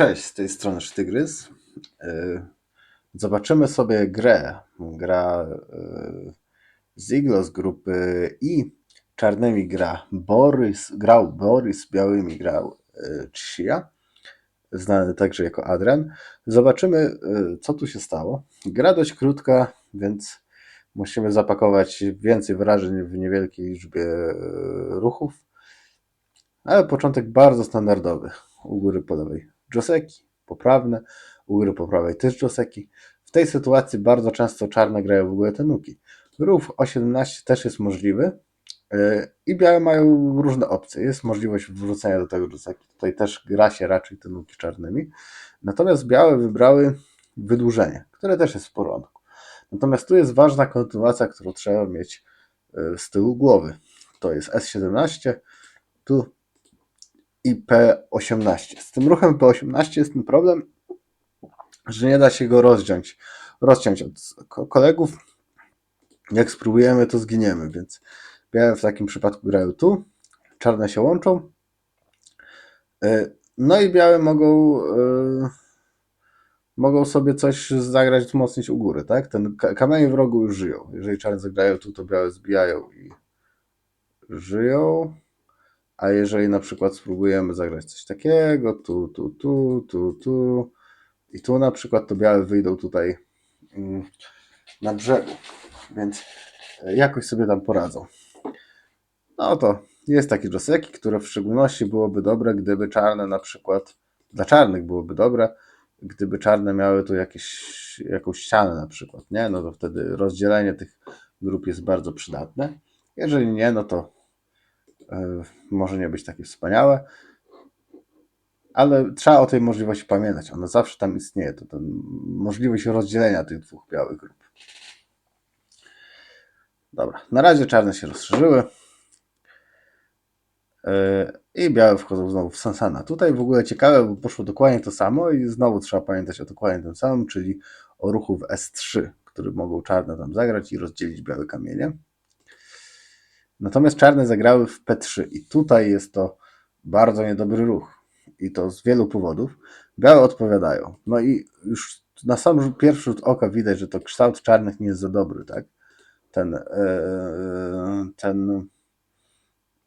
Cześć, z tej strony Sztygrys. Yy, Zobaczymy sobie grę. Gra Ziglo z grupy I. Czarnymi gra Borys, grał Borys, białymi grał yy, Chia, znany także jako Adrian. Zobaczymy, co tu się stało. Gra dość krótka, więc musimy zapakować więcej wrażeń w niewielkiej liczbie ruchów. Ale początek bardzo standardowy. U góry po lewej Joseki, poprawne, u po prawej też Joseki. W tej sytuacji bardzo często czarne grają w ogóle te nuki. Ruch o 17 też jest możliwy yy, i białe mają różne opcje. Jest możliwość wrzucenia do tego Joseki. Tutaj też gra się raczej te nuki czarnymi. Natomiast białe wybrały wydłużenie, które też jest w porządku. Natomiast tu jest ważna kontynuacja, którą trzeba mieć yy, z tyłu głowy. To jest S17, tu i P18. Z tym ruchem P18 jest ten problem, że nie da się go rozciąć, rozciąć od ko- kolegów. Jak spróbujemy, to zginiemy, więc białe w takim przypadku grają tu, czarne się łączą. Yy, No i białe mogą, yy, mogą sobie coś zagrać, wzmocnić u góry, tak? Ten ka- kamienie w rogu już żyją. Jeżeli czarne zagrają tu, to białe zbijają i żyją. A jeżeli na przykład spróbujemy zagrać coś takiego, tu, tu, tu, tu, tu i tu na przykład, to białe wyjdą tutaj mm, na brzegu, więc e, jakoś sobie tam poradzą. No to jest takie Joseki, które w szczególności byłoby dobre, gdyby czarne na przykład, dla czarnych byłoby dobre, gdyby czarne miały tu jakieś, jakąś ścianę na przykład, nie? No to wtedy rozdzielenie tych grup jest bardzo przydatne. Jeżeli nie, no to może nie być takie wspaniałe, ale trzeba o tej możliwości pamiętać. Ona zawsze tam istnieje. To możliwość rozdzielenia tych dwóch białych grup. Dobra, na razie czarne się rozszerzyły. Yy, I białe wchodzą znowu w Sansana. Tutaj w ogóle ciekawe, bo poszło dokładnie to samo i znowu trzeba pamiętać o dokładnie tym samym, czyli o ruchu w S3, który mogą czarne tam zagrać i rozdzielić białe kamienie. Natomiast czarne zagrały w P3 i tutaj jest to bardzo niedobry ruch. I to z wielu powodów. Białe odpowiadają. No i już na sam pierwszy rzut oka widać, że to kształt czarnych nie jest za dobry, tak? Ten, e, ten,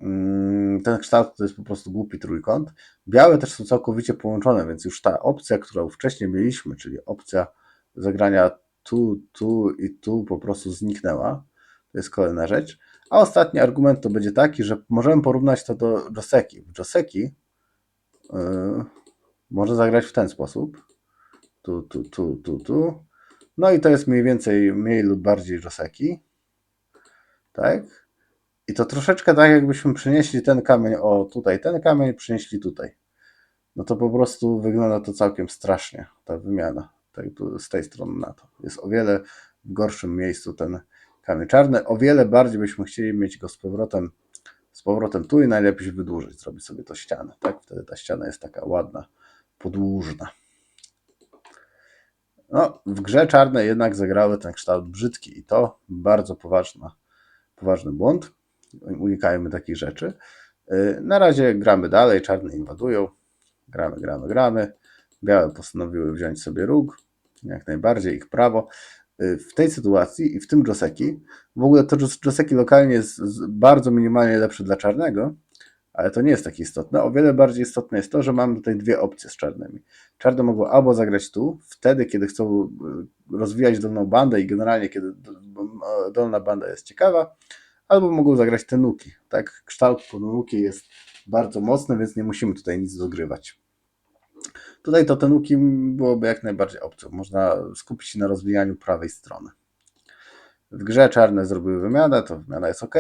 mm, ten kształt to jest po prostu głupi trójkąt. Białe też są całkowicie połączone, więc już ta opcja, którą wcześniej mieliśmy, czyli opcja zagrania tu, tu i tu po prostu zniknęła. To jest kolejna rzecz. A ostatni argument to będzie taki, że możemy porównać to do Joseki. Joseki yy, może zagrać w ten sposób. Tu, tu, tu, tu, tu. No i to jest mniej więcej, mniej lub bardziej Joseki. Tak? I to troszeczkę tak, jakbyśmy przynieśli ten kamień, o tutaj, ten kamień przynieśli tutaj. No to po prostu wygląda to całkiem strasznie, ta wymiana. Tak, tu, z tej strony na to. Jest o wiele w gorszym miejscu ten kamień czarny. O wiele bardziej byśmy chcieli mieć go z powrotem, z powrotem tu i najlepiej wydłużyć, zrobić sobie to ścianę. Tak? Wtedy ta ściana jest taka ładna, podłużna. No, w grze czarne jednak zagrały ten kształt brzydki i to bardzo poważna, poważny błąd. Unikajmy takich rzeczy. Yy, Na razie gramy dalej, czarne inwadują. Gramy, gramy, gramy. Białe postanowiły wziąć sobie róg, jak najbardziej ich prawo. Yy, W tej sytuacji i w tym Joseki, w ogóle to Jos- Joseki lokalnie jest bardzo minimalnie lepszy dla czarnego, ale to nie jest takie istotne. O wiele bardziej istotne jest to, że mamy tutaj dwie opcje z czarnymi. Czarne mogą albo zagrać tu, wtedy, kiedy chcą y, rozwijać dolną bandę i generalnie, kiedy dolna banda jest ciekawa, albo mogą zagrać te nuki. Tak? Kształt po nuki jest bardzo mocny, więc nie musimy tutaj nic dogrywać. Tutaj to te nuki byłoby jak najbardziej opcją. Można skupić się na rozwijaniu prawej strony. W grze czarne zrobiły wymianę, to wymiana jest ok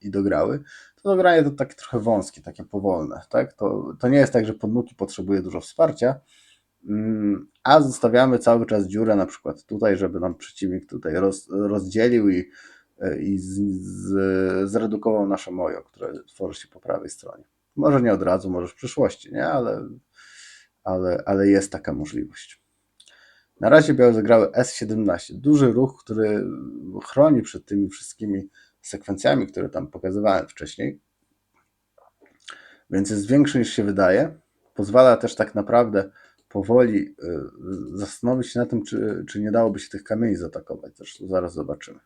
i dograły. To dogranie to takie trochę wąskie, takie powolne. Tak? To, to nie jest tak, że podnuki potrzebuje dużo wsparcia, mm, a zostawiamy cały czas dziurę na przykład tutaj, żeby nam przeciwnik tutaj roz, rozdzielił i, i z, z, zredukował nasze mojo, które tworzy się po prawej stronie. Może nie od razu, może w przyszłości, nie? Ale, ale, ale jest taka możliwość. Na razie białe zagrały S17. Duży ruch, który chroni przed tymi wszystkimi sekwencjami, które tam pokazywałem wcześniej. Więc jest większy niż się wydaje. Pozwala też tak naprawdę powoli y, zastanowić się na tym, czy, czy nie dałoby się tych kamieni zaatakować. Zresztą zaraz zobaczymy.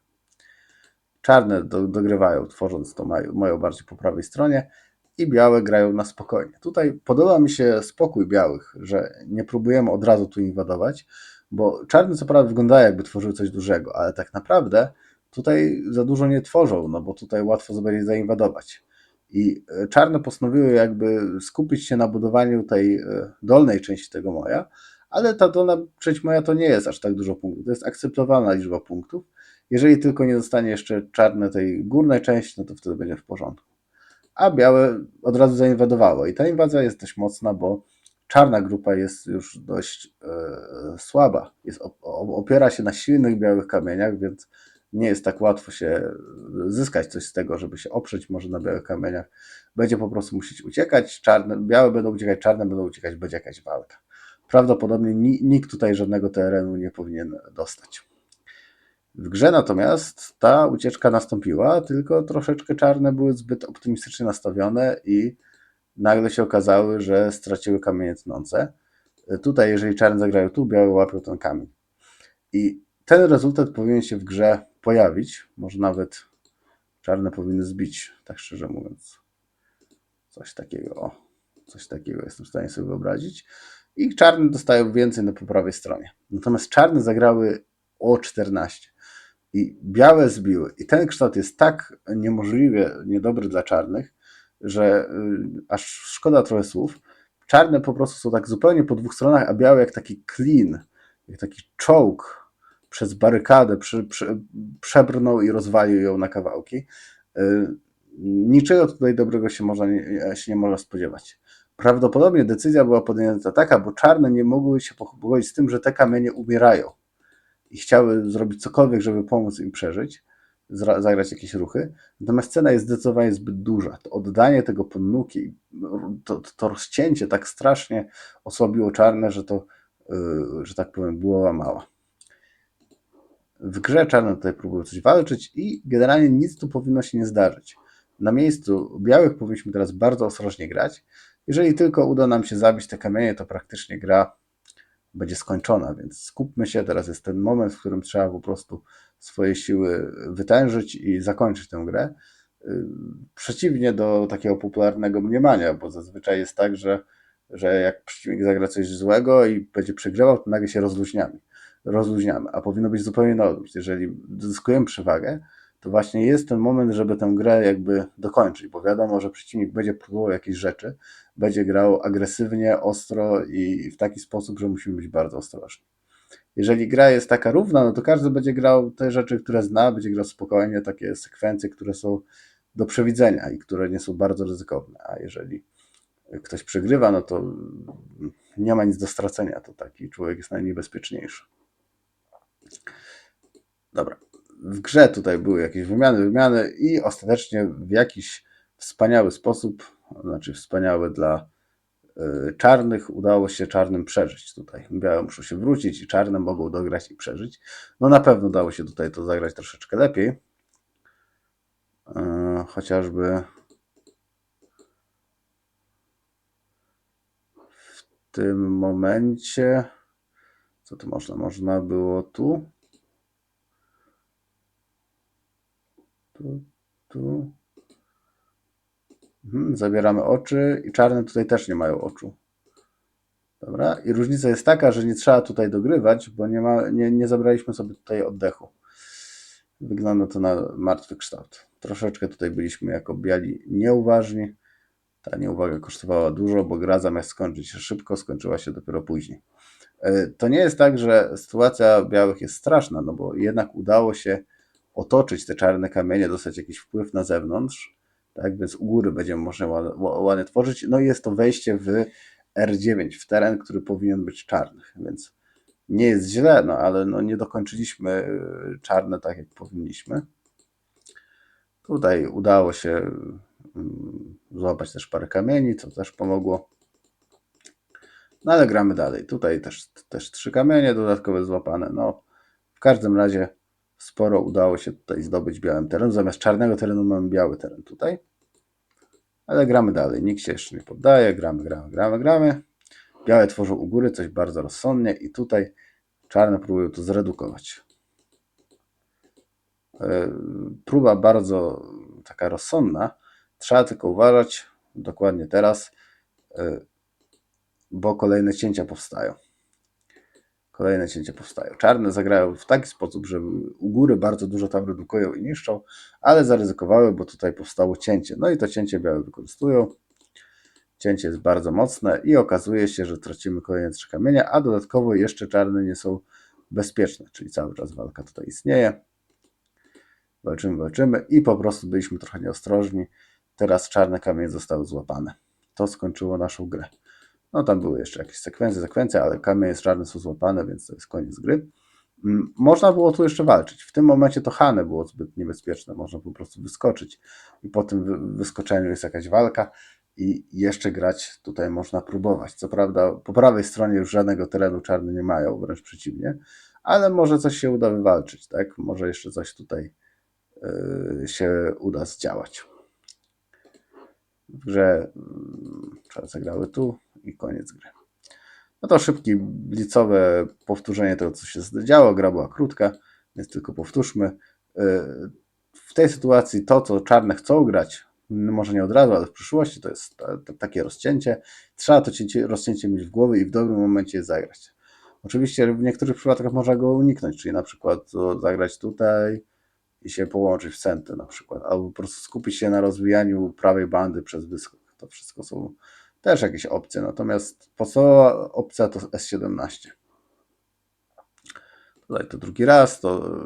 Czarne do, dogrywają, tworząc to mają bardziej po prawej stronie i białe grają na spokojnie. Tutaj podoba mi się spokój białych, że nie próbujemy od razu tu inwadować, bo czarne co prawda wyglądają jakby tworzyły coś dużego, ale tak naprawdę tutaj za dużo nie tworzą, no bo tutaj łatwo będzie zainwadować. I e, czarne postanowiły jakby skupić się na budowaniu tej e, dolnej części tego moja, ale ta dolna część moja to nie jest aż tak dużo punktów. To jest akceptowalna liczba punktów. Jeżeli tylko nie zostanie jeszcze czarne tej górnej części, no to wtedy będzie w porządku. A białe od razu zainwadowało. I ta inwazja jest dość mocna, bo czarna grupa jest już dość e, słaba. Jest, opiera się na silnych białych kamieniach, więc nie jest tak łatwo się zyskać coś z tego, żeby się oprzeć może na białych kamieniach. Będzie po prostu musieć uciekać, czarne, białe będą uciekać, czarne będą uciekać, będzie jakaś walka. Prawdopodobnie nikt tutaj żadnego terenu nie powinien dostać. W grze natomiast ta ucieczka nastąpiła, tylko troszeczkę czarne były zbyt optymistycznie nastawione i nagle się okazały, że straciły kamienie tnące. Tutaj, jeżeli czarne zagrają tu, białe łapią ten kamień. I ten rezultat powinien się w grze pojawić. Może nawet czarne powinny zbić, tak szczerze mówiąc. Coś takiego, o, coś takiego jestem w stanie sobie wyobrazić. I czarne dostają więcej na po prawej stronie. Natomiast czarne zagrały o 14 i białe zbiły. I ten kształt jest tak niemożliwie niedobry dla czarnych, że y, aż szkoda trochę słów. Czarne po prostu są tak zupełnie po dwóch stronach, a białe jak taki klin, jak taki czołg przez barykadę przy, przebrnął i rozwalił ją na kawałki. Y, niczego tutaj dobrego się, można, się nie można spodziewać. Prawdopodobnie decyzja była podjęta taka, bo czarne nie mogły się pogodzić z tym, że te kamienie umierają i chciały zrobić cokolwiek, żeby pomóc im przeżyć, zagrać jakieś ruchy. Natomiast cena jest zdecydowanie zbyt duża. To oddanie tego podnuki, to, to rozcięcie tak strasznie osłabiło czarne, że to, yy, że tak powiem, była mała. W grze czarne tutaj próbują coś walczyć i generalnie nic tu powinno się nie zdarzyć. Na miejscu białych powinniśmy teraz bardzo ostrożnie grać. Jeżeli tylko uda nam się zabić te kamienie, to praktycznie gra będzie skończona, więc skupmy się. Teraz jest ten moment, w którym trzeba po prostu swoje siły wytężyć i zakończyć tę grę. Y, przeciwnie do takiego popularnego mniemania, bo zazwyczaj jest tak, że, że jak przeciwnik zagra coś złego i będzie przegrywał, to nagle się rozluźniamy. rozluźniamy. A powinno być zupełnie na odwrót. Jeżeli zyskujemy przewagę, to właśnie jest ten moment, żeby tę grę jakby dokończyć, bo wiadomo, że przeciwnik będzie próbował jakieś rzeczy, będzie grał agresywnie, ostro i w taki sposób, że musimy być bardzo ostrożni. Jeżeli gra jest taka równa, no to każdy będzie grał te rzeczy, które zna, będzie grał spokojnie, takie sekwencje, które są do przewidzenia i które nie są bardzo ryzykowne. A jeżeli ktoś przegrywa, no to nie ma nic do stracenia, to taki człowiek jest najniebezpieczniejszy. Dobra w grze tutaj były jakieś wymiany, wymiany i ostatecznie w jakiś wspaniały sposób, znaczy wspaniały dla y, czarnych, udało się czarnym przeżyć tutaj. Białe muszą się wrócić i czarne mogą dograć i przeżyć. No na pewno udało się tutaj to zagrać troszeczkę lepiej. Y, chociażby w tym momencie, co tu można? Można było tu tu, tu. Mhm, zabieramy oczy i czarne tutaj też nie mają oczu. Dobra, i różnica jest taka, że nie trzeba tutaj dogrywać, bo nie, ma, nie, nie zabraliśmy sobie tutaj oddechu. Wygląda to na martwy kształt. Troszeczkę tutaj byliśmy jako biali nieuważni. Ta nieuwaga kosztowała dużo, bo gra zamiast skończyć się szybko, skończyła się dopiero później. E, to nie jest tak, że sytuacja białych jest straszna, no bo jednak udało się otoczyć te czarne kamienie, dostać jakiś wpływ na zewnątrz, tak, więc u góry będziemy można ładnie tworzyć. No i jest to wejście w R9, w teren, który powinien być czarny, więc nie jest źle, no ale no nie dokończyliśmy y, czarne tak, jak powinniśmy. Tutaj udało się mm, złapać też parę kamieni, co też pomogło. No ale gramy dalej. Tutaj też, też trzy kamienie dodatkowe złapane. No, w każdym razie sporo udało się tutaj zdobyć białym teren. Zamiast czarnego terenu mamy biały teren tutaj. Ale gramy dalej. Nikt się jeszcze nie poddaje. Gramy, gramy, gramy, gramy. Białe tworzą u góry coś bardzo rozsądnie i tutaj czarne próbują to zredukować. E, Próba bardzo taka rozsądna. Trzeba tylko uważać dokładnie teraz, e, bo kolejne cięcia powstają. Kolejne cięcia powstają. Czarne zagrają w taki sposób, że u góry bardzo dużo tam redukują i niszczą, ale zaryzykowały, bo tutaj powstało cięcie. No i to cięcie białe wykorzystują. Cięcie jest bardzo mocne i okazuje się, że tracimy kolejne trzy kamienia, a dodatkowo jeszcze czarne nie są bezpieczne, czyli cały czas walka tutaj istnieje. Walczymy, walczymy i po prostu byliśmy trochę nieostrożni. Teraz czarne kamienie zostały złapane. To skończyło naszą grę. No tam były jeszcze jakieś sekwencje, sekwencje, ale kamienie czarne są złapane, więc to jest koniec gry. Mm, Można było tu jeszcze walczyć. W tym momencie to Hane było zbyt niebezpieczne. Można po prostu wyskoczyć i po tym wy- wyskoczeniu jest jakaś walka i jeszcze grać tutaj można próbować. Co prawda po prawej stronie już żadnego terenu czarny nie mają, wręcz przeciwnie, ale może coś się uda wywalczyć, tak? Może jeszcze coś tutaj yy, się uda zdziałać. W grze mm, zagrały tu i koniec gry. No to szybkie, blicowe powtórzenie tego, co się działo. Gra była krótka, więc tylko powtórzmy. Yy, W tej sytuacji to, co czarne chcą grać, może nie od razu, ale w przyszłości to jest ta- ta- takie rozcięcie. Trzeba to cięcie, rozcięcie mieć w głowie i w dobrym momencie je zagrać. Oczywiście w niektórych przypadkach można go uniknąć, czyli na przykład zagrać tutaj i się połączyć w centy na przykład, albo po prostu skupić się na rozwijaniu prawej bandy przez wyskok. To wszystko są też jakieś opcje, natomiast podstawowa opcja to S17. Tutaj to drugi raz, to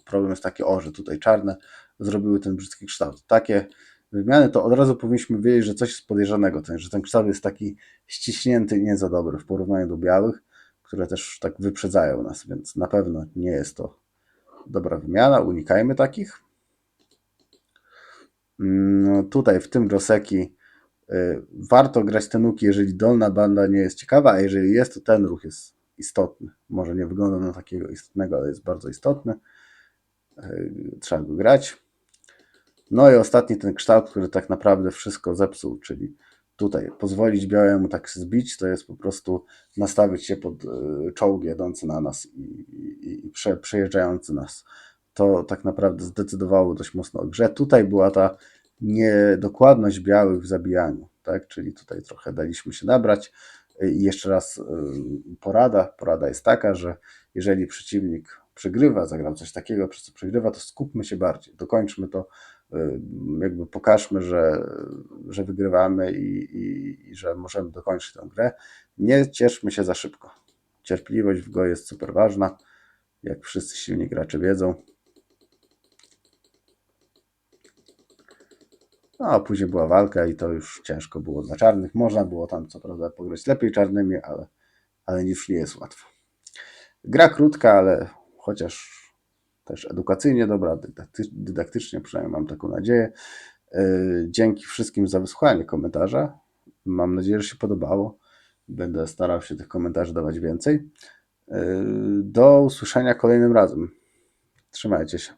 y, problem jest taki, o, że tutaj czarne zrobiły ten brzydki kształt. Takie wymiany to od razu powinniśmy wiedzieć, że coś jest podejrzanego, ten, że ten kształt jest taki ściśnięty i nie za dobry w porównaniu do białych, które też tak wyprzedzają nas, więc na pewno nie jest to dobra wymiana, unikajmy takich. Mm, Tutaj w tym Joseki y, warto grać te nuki, jeżeli dolna banda nie jest ciekawa, a jeżeli jest, to ten ruch jest istotny. Może nie wygląda na takiego istotnego, ale jest bardzo istotny. Y, Trzeba go grać. No i ostatni ten kształt, który tak naprawdę wszystko zepsuł, czyli tutaj pozwolić białemu tak zbić, to jest po prostu nastawić się pod y, czołg jadący na nas i, i, i prze, przejeżdżający nas. To tak naprawdę zdecydowało dość mocno o grze. Tutaj była ta niedokładność białych w zabijaniu, tak? Czyli tutaj trochę daliśmy się nabrać. I jeszcze raz y, porada. Porada jest taka, że jeżeli przeciwnik przegrywa, zagrał coś takiego, przez co przegrywa, to skupmy się bardziej. Dokończmy to, jakby pokażmy, że, że wygrywamy i, i, i że możemy dokończyć tę grę. Nie cieszmy się za szybko. Cierpliwość w go jest super ważna, jak wszyscy silni gracze wiedzą. No, a później była walka i to już ciężko było dla czarnych. Można było tam co prawda pograć lepiej czarnymi, ale, ale już nie jest łatwo. Gra krótka, ale chociaż też edukacyjnie dobra, dydakty- dydaktycznie przynajmniej mam taką nadzieję. Yy, Dzięki wszystkim za wysłuchanie komentarza. Mam nadzieję, że się podobało. Będę starał się tych komentarzy dawać więcej. Yy, Do usłyszenia kolejnym razem. Trzymajcie się.